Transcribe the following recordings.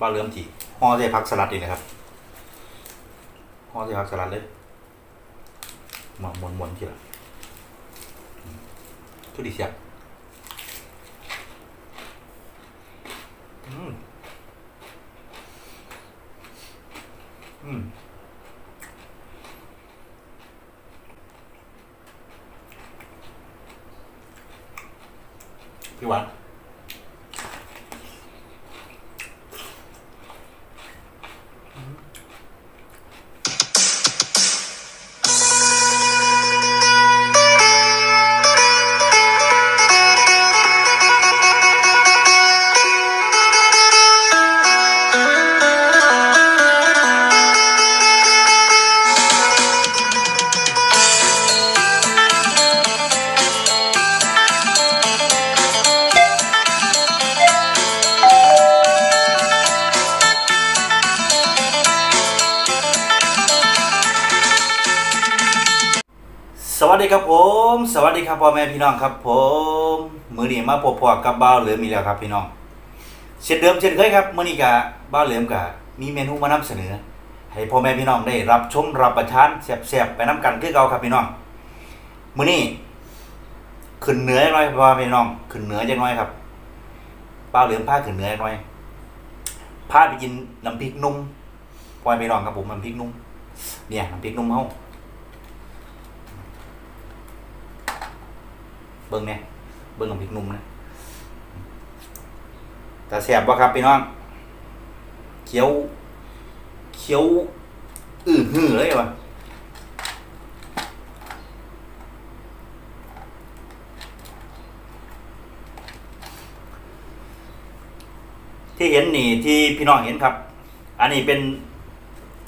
บ้าเริ่มจีห่อใส่ผักสลัดดีนะครับห่อใส่ผักสลัดเลยมาม้วนๆทีละทุดีเสียบอืมอืมพี่วาน ดีครับผม สวัสดีครับพ่อแม่พี่น้องครับ ผมมือนี้มาพบพอกับบ้าเหลือมีแล้วครับพี่น้องเช่นเดิมเช่นเคยครับมือนี้กะบ้าเหลือมกะมีเมนูมานำเสนอ ให้พ่อแม่พี่น้องได้รับชมรับประทานแซ่บๆไปน้กันคือเก่าครับพี่น้องมือนี้ขึ้นเหนือหน่อยพ่อแม่พี่น้องขึ้นเหนือจังน้อยครับบ้าเหลือมพาขึ้นเหนือหน่อยพาไปกินน้ำพริกนุ่มพ่อแม่พี่น้องครับผมน้ำพริกนุ่มเนี่ยน้ำพริกนุ่มเฮา เบิ้งเนี่ยเบิ้งของพริกนุ่มนะแต่แสบบ่ครับพี่น้องเคี้ยวเคี้ยวอื้อหือเลยวะที่เห็นนี่ที่พี่น้องเห็นครับ อันนี้เป็น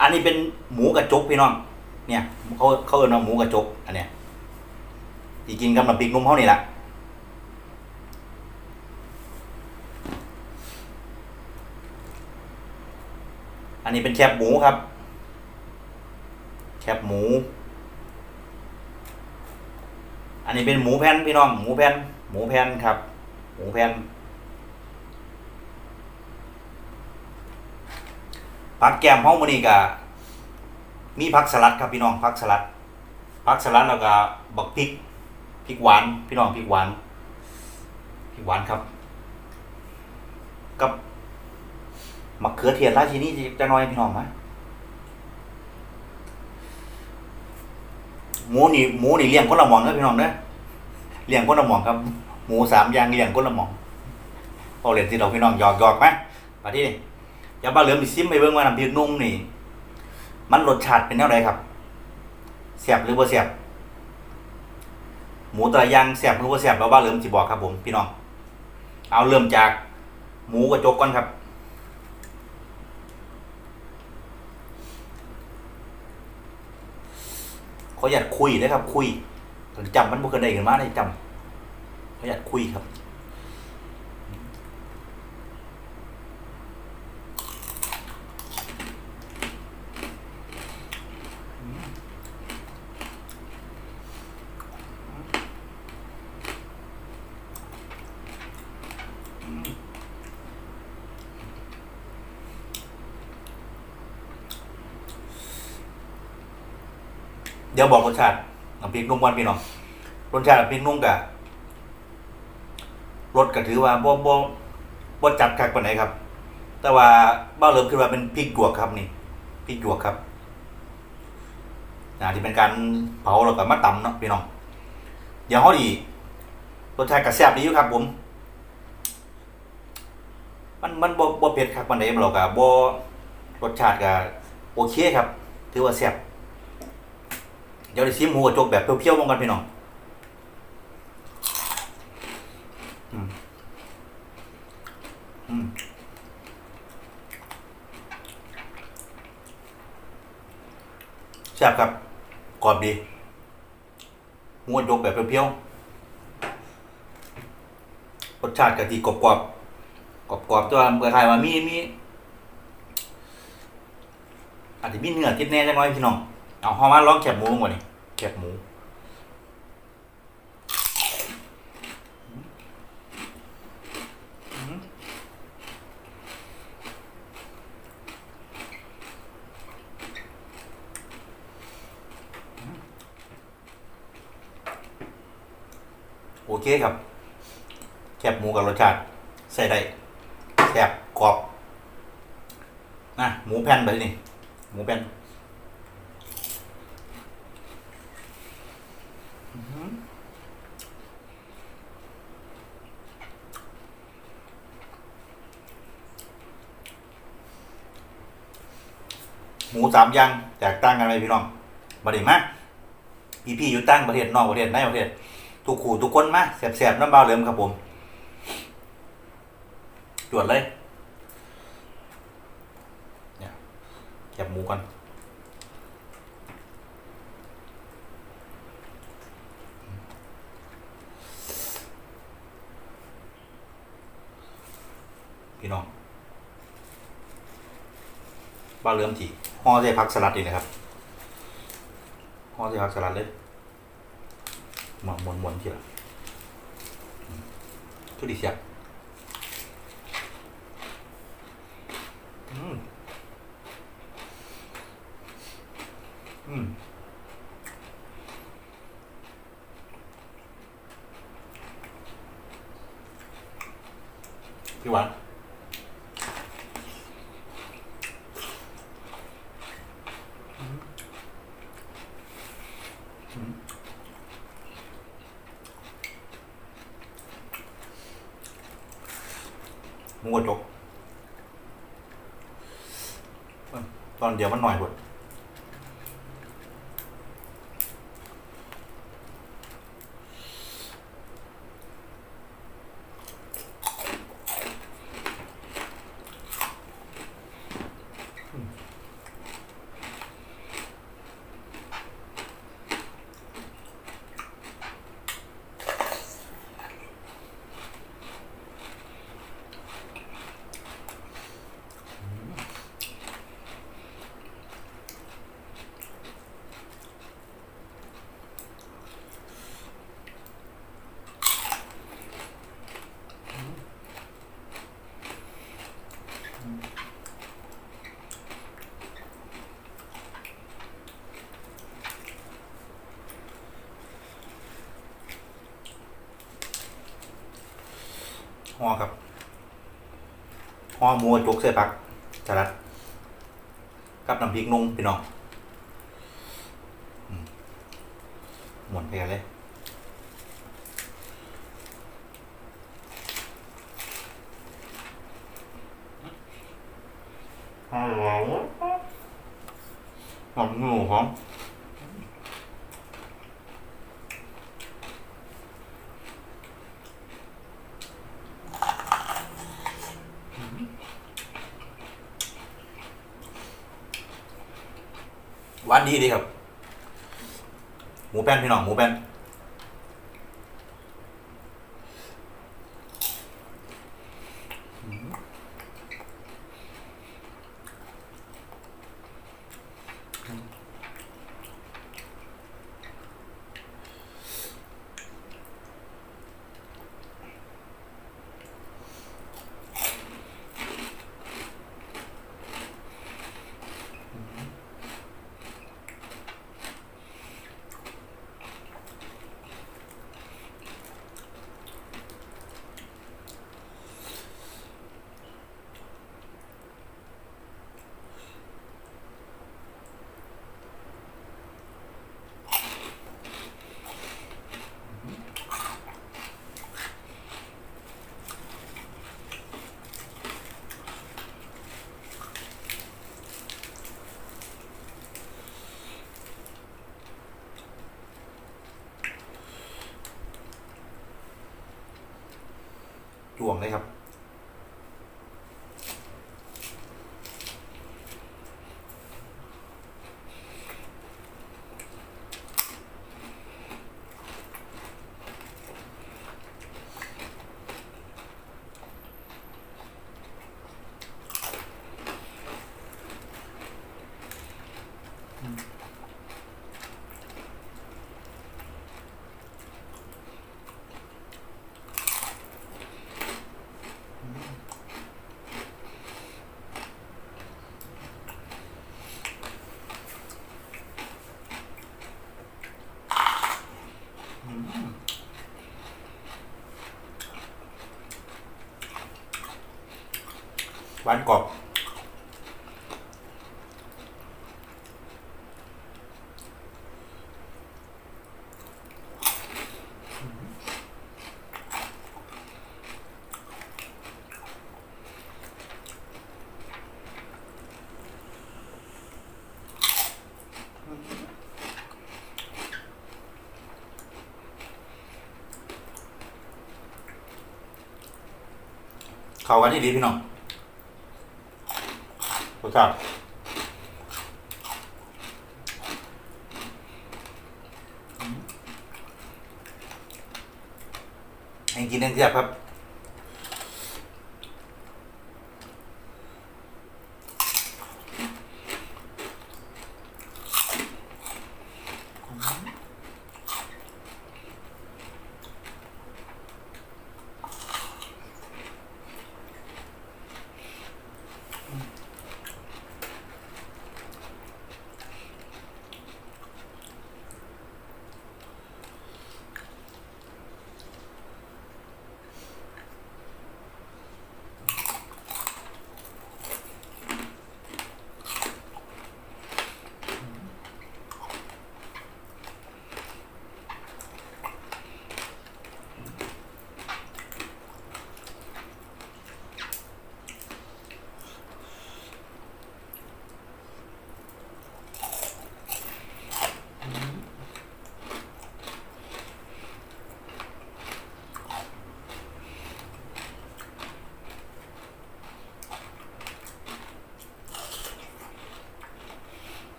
อันนี้เป็นหมูกระจกพี่น้อง เนี่ยเขาเขาเอิ้นว่าหมูกระจกอันเนี้ย ที่กินกับน้ำพริกนุ่มเขานี่แหละอันนี้เป็นแคบหมูครับ แคบหมู อันนี้เป็นหมูแผ่นพี่น้อง หมูแผ่น หมูแผ่นครับ หมูแผ่นผักแกมห้องมันนี่กะมีผักสลัดครับพี่น้องผักสลัดผักสลัดแล้วก็บักพริก พริกหวาน พี่น้องพริกหวานพริกหวานครับ กับมะเขือเทศราชินีจะน้อยพี่น้องไหมหมูนี่หมูนี่เลี้ยงคนละหมองนะพี่น้องนะเลี้ยงคนละหมองครับ หมูสามอย่างเลี้ยงคนละหมองพอเรียนที่เราพี่น้องหยอกหยอกไหมมาที่อย่าบ้าเหลือมซิมไปเบิ่งว่าน้ำพริกนุ่มนี่ มันรสชาติเป็นแนวไหนครับเสียบหรือบ่เสียบ หมูแตะย่างแสบหรือว่าแสบเราบ้าเริ่มสิบอกครับผมพี่น้อง เอาเริ่มจากหมูกระจกก่อนครับเขาอยากคุยนะครับ คุยจำมันบุคคลใดเห็นมาได้จำเขาอยากคุยครับ เดี๋ยวบอกรสชาติน้ำพริกนุ่มวันพี่น้องรสชาติน้ำพริกนุ่มกะรสก็ถือว่าบ่บ่บ่จัดคักปานไหนครับ แต่ว่าบ้าเริ่มขึ้นมาเป็นพริกหยวกครับนี่พริกหยวกครับนะที่เป็นการเผาแล้วก็มาตำเนาะพี่น้องเดี๋ยวเขาดีรสชาติกระแซบดีอยู่ครับ ผม มันมันบ่บ่เผ็ดครับปานใดเราก็บ่รสชาติก็โอเคครับ ถือว่าแซ่บ เดี๋ยวได้ชิมหมูกระจกแบบเปรี้ยวๆมั้งกันพี่น้องแซ่บครับกรอบดีหมูกระจกแบบเปรี้ยวๆรสชาติกะทิกรอบๆกรอบๆตัวเมื่อไทยว่ามีมีอาจจะมีเนื้อติดแน่จังน้อยพี่น้อง เอาพอมาลองแคบหมูก่อนนี่แคบหมูโอเคครับแคบหมูกับรสชาติใส่ได้แคบกรอบนะหมูแผ่นไปนี่หมูแผ่น หมูสามอย่างแตกต่างกันไหมพี่น้องบไดีมาพี่พี่อยู่ตั้งประเทศนอกประเทศในประเทศทุกขู่ทุกคนมาแสบๆน้ำเบาเหลิมครับผมจวดเลยเนี่ยแคบหมูก่อนพี่น้อง บ้าเหลิมจีห่อใส่ผักสลัดดีนะครับห่อใส่ผักสลัดเลยหมอนมวนมวนทีละอืมทุดีเสียบอืมอืมพี่หวาน หมูกระจกตอนเดียวมันหน่อยหมด ห่อครับห่อหมูกระจกใส่ผักสลัด กับน้ำพริกนุ่งพี่น้องอืมหมดไปกันเลยฮัลโหอมหมูหอม หวานดีดีครับ หมูแป้นพี่น้องหมูแป้น จ่วงเลยครับ อ หวานกรอบเข้ากันที่ดีพี่น้อง รสชาติให้กินเนื้เทียบครับ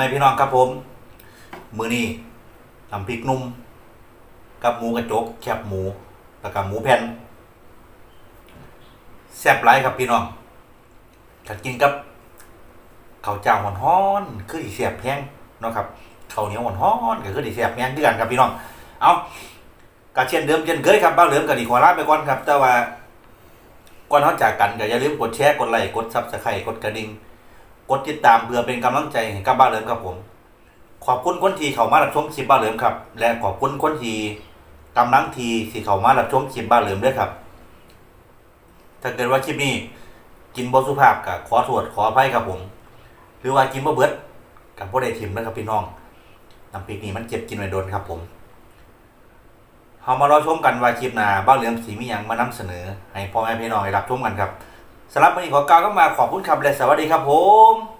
ม่พี่น้องครับผม มือนี้ทำพริกนุ่ม กับหมูกระจก แคบหมูแล้วก็หมูแผ่นแซ่บไรครับพี่น้องถ้ากินกับข้าวเจ้าหอนฮ้อนคือดีแซ่บแพงเนาะครับข้าวเหนียวหอนฮ้อนก็คือดีแซ่บแพงเดือนครับพี่น้อง เอากะเช่นเดิมเช่นเคยครับบ้าเหลือมกับดีขอลาไปก่อนครับ แต่ว่าก่อนเขาจากกันก็อย่าลืมกดแชร์กดไลค์กดซับสไครต์กดกระดิ่ง กดติดตามเพื่อเป็นกำลังใจให้กับบ้านเหลิมครับผม ขอบคุณคนที่เข้ามารับชมคลิปบ้านเหลิมครับ และขอบคุณคนที่กำลังทีที่เข้ามารับชมคลิปบ้านเหลิมด้วยครับ ถ้าเกิดว่าคลิปนี้กินบ่สุภาพกับขอโทษขออภัยครับผม หรือว่ากินบ่เบิดกับบ่ได้ทิมนะครับพี่น้องน้ำพริกนี้มันเจ็บกินไว้โดนครับผมเฮามารอชมกันว่าคลิปหน้าบ้านเหลิมสีมีหยังมานำเสนอ ให้พ่อแม่พี่น้องได้รับชมกันครับ สำหรับวันนี้ขอก่าวคำมาขอบคุณคำและสวัสดีครับผม